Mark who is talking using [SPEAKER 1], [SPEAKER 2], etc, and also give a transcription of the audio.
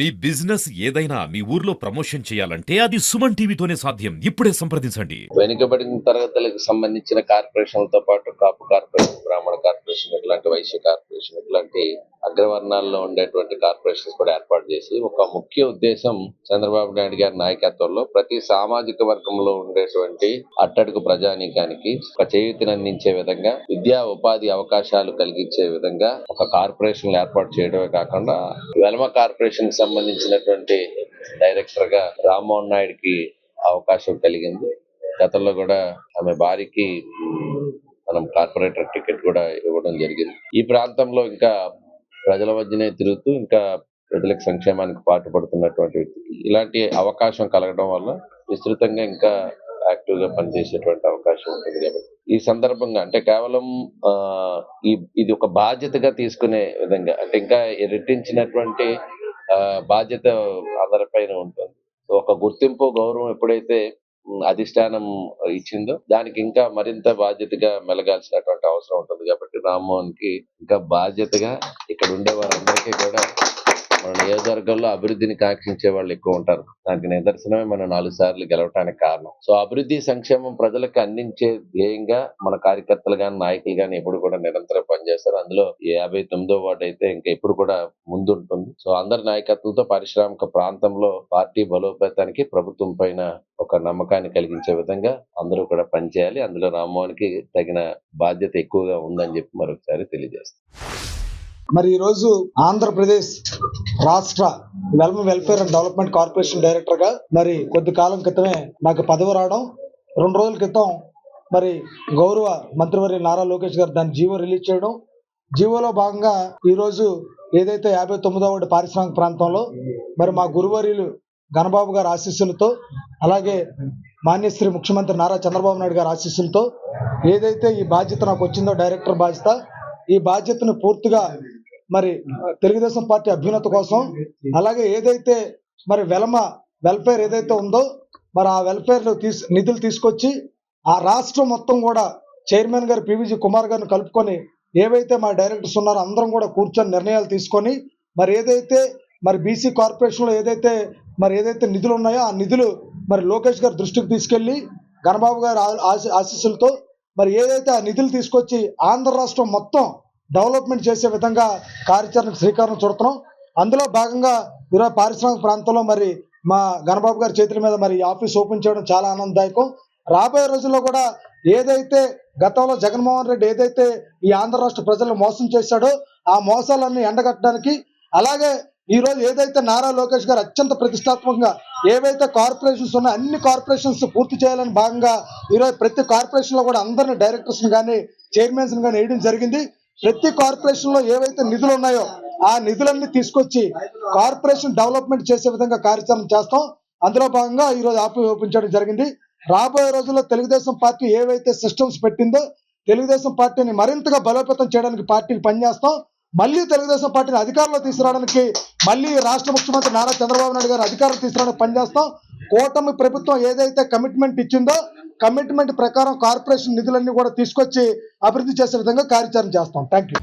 [SPEAKER 1] మీ business ఏదైనా మీ ఊర్లో promotion చేయాలంటే అది సుమన్ టీవీతోనే సాధ్యం. ఇప్పుడే సంప్రదించండి.
[SPEAKER 2] వెనుకబడిన తరగతులకు సంబంధించిన కార్పొరేషన్లతో పాటు కాపు కార్పొరేషన్ బ్రాహ్మణ కార్పొరేషన్ ఇట్లాంటి వైశ్య కార్పొరేషన్ ఇట్లాంటి అగ్రవర్ణాల్లో ఉండేటువంటి కార్పొరేషన్స్ కూడా ఏర్పాటు చేసి ఒక ముఖ్య ఉద్దేశం చంద్రబాబు నాయుడు గారి నాయకత్వంలో ప్రతి సామాజిక వర్గంలో ఉండేటువంటి అట్టడుగు ప్రజానీకానికి ఒక చేయూతిని అందించే విధంగా విద్యా ఉపాధి అవకాశాలు కలిగించే విధంగా ఒక కార్పొరేషన్ ఏర్పాటు చేయడమే కాకుండా వెలమ కార్పొరేషన్కి సంబంధించినటువంటి డైరెక్టర్గా రామ్మోహన్ నాయుడుకి అవకాశం కలిగింది. గతంలో కూడా ఆమె భార్యకి మనం కార్పొరేటర్ టికెట్ కూడా ఇవ్వడం జరిగింది. ఈ ప్రాంతంలో ఇంకా ప్రజల మధ్యనే తిరుగుతూ ఇంకా ప్రజలకు సంక్షేమానికి పాటుపడుతున్నటువంటి వ్యక్తికి ఇలాంటి అవకాశం కలగడం వల్ల విస్తృతంగా ఇంకా యాక్టివ్గా పనిచేసేటువంటి అవకాశం ఉంటుంది కాబట్టి. ఈ సందర్భంగా అంటే కేవలం ఆ, ఈ ఇది ఒక బాధ్యతగా తీసుకునే విధంగా అంటే ఇంకా రెట్టించినటువంటి ఆ, బాధ్యత అందరిపైన ఉంటుంది. ఒక గుర్తింపు గౌరవం ఎప్పుడైతే అధిష్టానం ఇచ్చిందో దానికి ఇంకా మరింత బాధ్యతగా మెలగాల్సినటువంటి అవసరం ఉంటుంది. కాబట్టి రామ్మోహన్కి ఇంకా బాధ్యతగా ఇక్కడ ఉండే వారందరికీ కూడా నియోజకవర్గంలో అభివృద్ధిని కాంక్షించే వాళ్ళు ఎక్కువ ఉంటారు. దానికి నిదర్శనమే మనం నాలుగు సార్లు గెలవటానికి కారణం. సో అభివృద్ధి సంక్షేమం ప్రజలకు అందించే ధ్యేయంగా మన కార్యకర్తలు గాని నాయకులు గాని ఎప్పుడు కూడా నిరంతరం పనిచేస్తారు. అందులో యాభై తొమ్మిదో వార్డు అయితే ఇంకా ఎప్పుడు కూడా ముందుంటుంది. సో అందరి నాయకత్వంతో పారిశ్రామిక ప్రాంతంలో పార్టీ బలోపేతానికి ప్రభుత్వం పైన ఒక నమ్మకాన్ని కలిగించే విధంగా అందరూ కూడా పనిచేయాలి. అందులో రామ్మోహన్కి తగిన బాధ్యత ఎక్కువగా ఉందని చెప్పి మరొకసారి తెలియజేస్తాం.
[SPEAKER 3] మరి ఈరోజు ఆంధ్రప్రదేశ్ రాష్ట్ర Velama welfare and development corporation డైరెక్టర్గా మరి కొద్ది కాలం క్రితమే నాకు పదవి రావడం రెండు రోజుల క్రితం మరి గౌరవ మంత్రివర్య నారా లోకేష్ గారు దాని జీవో రిలీజ్ చేయడం. జీవోలో భాగంగా ఈరోజు ఏదైతే యాభై తొమ్మిదవ ఒకటి పారిశ్రామిక ప్రాంతంలో మరి మా గురువర్యులు ఘనబాబు గారి ఆశీస్సులతో అలాగే మాన్యశ్రీ ముఖ్యమంత్రి నారా చంద్రబాబు నాయుడు గారి ఆశీస్సులతో ఏదైతే ఈ బాధ్యత నాకు వచ్చిందో డైరెక్టర్ బాధ్యత ఈ బాధ్యతను పూర్తిగా మరి తెలుగుదేశం పార్టీ అభ్యున్నత కోసం అలాగే ఏదైతే మరి వెలమ వెల్ఫేర్ ఏదైతే ఉందో మరి ఆ వెల్ఫేర్ తీసు నిధులు తీసుకొచ్చి ఆ రాష్ట్రం మొత్తం కూడా చైర్మన్ గారు పివిజి కుమార్ గారిని కలుపుకొని ఏవైతే మా డైరెక్టర్స్ ఉన్నారో అందరం కూడా కూర్చొని నిర్ణయాలు తీసుకొని మరి ఏదైతే మరి బీసీ కార్పొరేషన్లో ఏదైతే మరి ఏదైతే నిధులు ఉన్నాయో ఆ నిధులు మరి లోకేష్ గారి దృష్టికి తీసుకెళ్ళి గణబాబు గారి ఆశీ- ఆశీస్సులతో మరి ఏదైతే ఆ నిధులు తీసుకొచ్చి ఆంధ్ర రాష్ట్రం మొత్తం డెవలప్మెంట్ చేసే విధంగా కార్యాచరణకు శ్రీకారం చుడుతున్నాం. అందులో భాగంగా ఈరోజు పారిశ్రామిక ప్రాంతంలో మరి మా గణబాబు గారి చేతుల మీద మరి ఆఫీస్ ఓపెన్ చేయడం చాలా ఆనందదాయకం. రాబోయే రోజుల్లో కూడా ఏదైతే గతంలో జగన్మోహన్ రెడ్డి ఏదైతే ఈ ఆంధ్ర రాష్ట్ర ప్రజలను మోసం చేశాడో ఆ మోసాలన్నీ ఎండగట్టడానికి అలాగే ఈ రోజు ఏదైతే నారా లోకేష్ గారు అత్యంత ప్రతిష్టాత్మకంగా ఏవైతే కార్పొరేషన్స్ ఉన్నాయో అన్ని కార్పొరేషన్స్ పూర్తి చేయాలని భాగంగా ఈరోజు ప్రతి కార్పొరేషన్లో కూడా అందరిని డైరెక్టర్స్ని కానీ చైర్మన్స్ని కానీ వేయడం జరిగింది. ప్రతి కార్పొరేషన్లో ఏవైతే నిధులు ఉన్నాయో ఆ నిధులన్నీ తీసుకొచ్చి కార్పొరేషన్ డెవలప్మెంట్ చేసే విధంగా కార్యక్రమం చేస్తాం. అందులో భాగంగా ఈ రోజు ఆఫీస్ జరిగింది. రాబోయే రోజుల్లో తెలుగుదేశం పార్టీ ఏవైతే సిస్టమ్స్ పెట్టిందో తెలుగుదేశం పార్టీని మరింతగా బలోపేతం చేయడానికి పార్టీకి పనిచేస్తాం. మళ్ళీ తెలుగుదేశం పార్టీని అధికారంలో తీసుకురావడానికి మళ్ళీ రాష్ట్ర ముఖ్యమంత్రి నారా చంద్రబాబు నాయుడు గారు అధికారం తీసుకురావడానికి పనిచేస్తాం. కూటమి ప్రభుత్వం ఏదైతే కమిట్మెంట్ ఇచ్చిందో కమిట్మెంట్ ప్రకారం కార్పొరేషన్ నిధులన్నీ కూడా తీసుకొచ్చి అభివృద్ధి చేసే విధంగా కార్యాచరణ చేస్తాం. Thank you